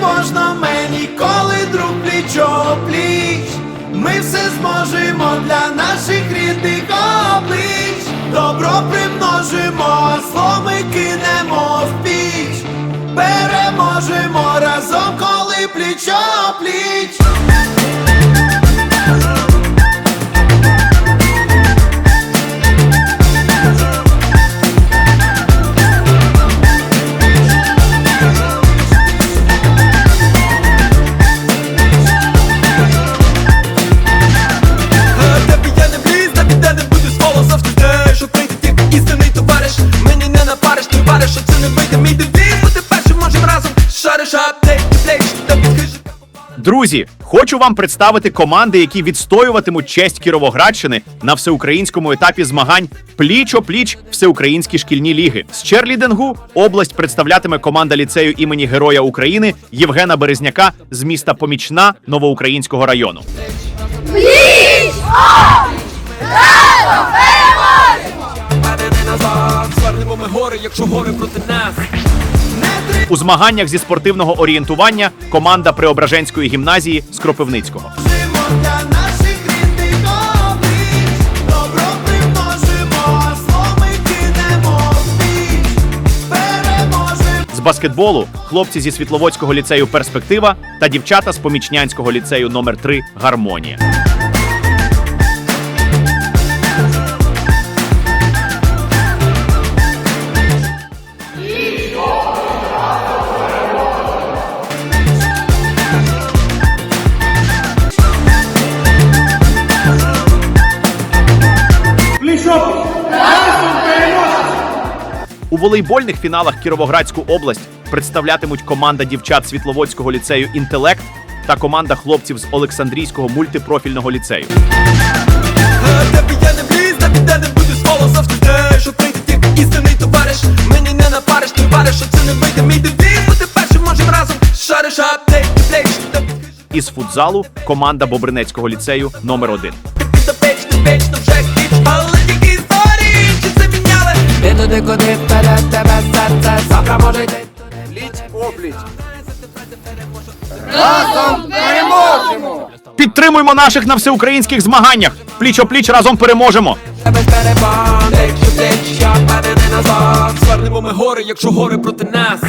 можна мені, коли друг плічо пліч. Ми все зможемо для наших рідних облич. Добро примножимо, а зло кинемо в піч. Переможемо разом, коли плічо Друзі, хочу вам представити команди, які відстоюватимуть честь Кіровоградщини на всеукраїнському етапі змагань пліч-о-пліч всеукраїнські шкільні ліги. З черлідингу область представлятиме команда ліцею імені Героя України Євгена Березняка з міста Помічна Новоукраїнського району. Паде назад, звернемо ми гори, якщо гори проти нас У змаганнях зі спортивного орієнтування команда Преображенської гімназії з Кропивницького. З баскетболу хлопці зі Світловодського ліцею Перспектива та дівчата з Помічнянського ліцею номер 3 Гармонія. волейбольних фіналах Кіровоградську область представлятимуть команда дівчат Світловодського ліцею Інтелект та команда хлопців з Олександрійського мультипрофільного ліцею. Із футзалу команда Бобринецького ліцею номер 1 Підтримуймо наших на всеукраїнських змаганнях. Пліч-о-пліч разом переможемо. Тебе не назад Звернемо ми гори, якщо гори проти нас